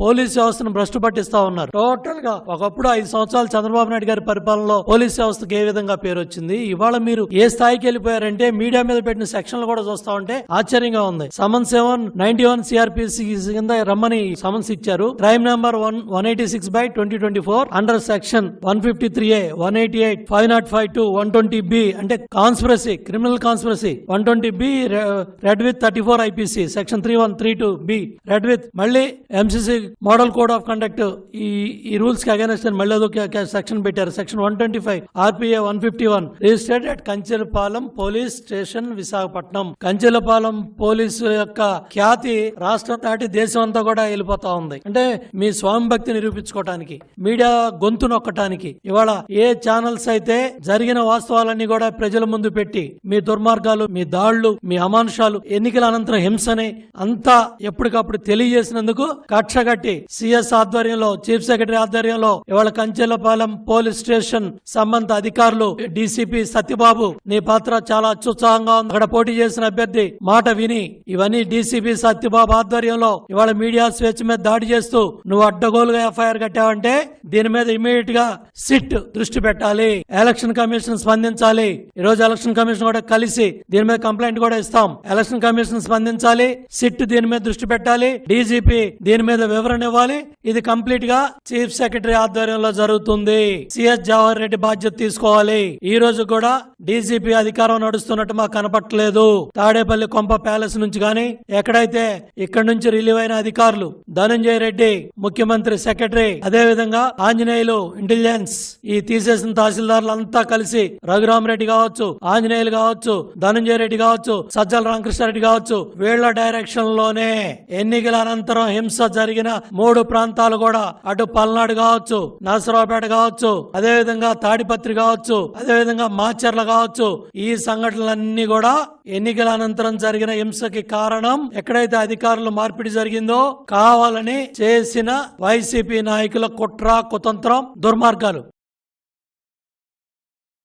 Police వ్యవస్థను భ్రష్టు పట్టిస్తా ఉన్నారు. టోటల్గా ఒకప్పుడు ఐదు సంవత్సరాలు చంద్రబాబు నాయుడు గారి పరిపాలనలో పోలీస్ వ్యవస్థకు ఏ విధంగా పేరు వచ్చింది? ఇవాళ మీరు ఏ స్థాయికి వెళ్ళిపోయారంటే మీడియా మీద పెట్టిన సెక్షన్లు కూడా చూస్తా ఉంటే ఆశ్చర్యంగా ఉంది. Summon seven ninety one CrPC కింద రమ్మని సమన్స్ ఇచ్చారు. Crime number one one eighty six by twenty twenty four under section one fifty three A one eighty eight five not five two one twenty B అంటే conspiracy criminal conspiracy one twenty B read with thirty four IPC section three one three two B read with మళ్ళీ MCC model code of conduct ఈ ఈ రూల్స్కి against అని మళ్ళీ section పెట్టారు. Section one twenty five RPA one fifty one registered at Kanchelapalem police station Visakhapatnam Kanchelapalem police యొక్క ఖ్యాతి రాష్ట్రం దాటి దేశం అంతా కూడా వెళ్ళిపోతా ఉంది. అంటే మీ స్వామి భక్తి నిరూపించుకోవటానికి మీడియా గొంతు నొక్కటానికి ఇవాళ ఏ ఛానల్స్ అయితే జరిగిన వాస్తవాలన్నీ కూడా ప్రజల ముందు పెట్టి మీ దుర్మార్గాలు మీ దాళ్ళు మీ అమానుషాలు ఎన్నికల అనంతరం హింసని అంతా ఎప్పటికప్పుడు తెలియజేసినందుకు కక్షగ కట్టి సిఎస్ ఆధ్వర్యంలో చీఫ్ సెక్రటరీ ఆధ్వర్యంలో ఇవాళ కంచెలపాలెం పోలీస్ స్టేషన్ సంబంధ అధికారులు డీసీపీ సత్యబాబు నీ పాత్ర చాలా అత్యుత్సాహంగా ఉంది. అక్కడ పోటీ చేసిన అభ్యర్థి మాట విని ఇవన్నీ డీసీపీ సత్యబాబు ఆధ్వర్యంలో ఇవాళ మీడియా స్వేచ్ఛ మీద దాడి చేస్తూ నువ్వు అడ్డగోలుగా ఎఫ్ఐఆర్ కట్టావంటే దీని మీద ఇమీడియట్గా సిట్ దృష్టి పెట్టాలి. ఎలక్షన్ కమిషన్ స్పందించాలి. ఈ రోజు ఎలక్షన్ కమిషన్ కూడా కలిసి దీని మీద కంప్లైంట్ కూడా ఇస్తాం. ఎలక్షన్ కమిషన్ స్పందించాలి. సిట్ దీని మీద దృష్టి పెట్టాలి. డీజీపీ దీని మీద వివరణ ఇవ్వాలి? ఇది కంప్లీట్గా చీఫ్ సెక్రటరీ ఆధ్వర్యంలో జరుగుతుంది. సిఎస్ జవహర్ రెడ్డి బాధ్యత తీసుకోవాలి. ఈ రోజు కూడా డీజీపీ అధికారం నడుస్తున్నట్టు మాకు కనపట్లేదు తాడేపల్లి కొంప ప్యాలెస్ నుంచి గాని ఎక్కడైతే ఇక్కడ నుంచి రిలీవ్ అయిన అధికారులు ధనంజయ రెడ్డి ముఖ్యమంత్రి సెక్రటరీ అదే విధంగా ఆంజనేయులు ఇంటెలిజెన్స్ ఈ తీసేసిన తహసీల్దార్లు అంతా కలిసి రఘురామరెడ్డి కావచ్చు ఆంజనేయులు కావచ్చు ధనంజయ రెడ్డి కావచ్చు సజ్జల రామకృష్ణారెడ్డి కావచ్చు వీళ్ళ డైరెక్షన్లోనే ఎన్నికల అనంతరం హింస జరిగిన మూడు ప్రాంతాలు కూడా. అటు పల్నాడు కావచ్చు నరసరావుపేట కావచ్చు అదే విధంగా తాడిపత్రి కావచ్చు అదే విధంగా మాచర్ల కావచ్చు. ఈ సంఘటనలన్నీ కూడా ఎన్నికల అనంతరం జరిగిన హింసకి కారణం ఎక్కడైతే అధికారులు మార్పిడి జరిగిందో కావాలని చేసిన వైసీపీ నాయకుల కుట్ర కుతంత్రం దుర్మార్గాలు.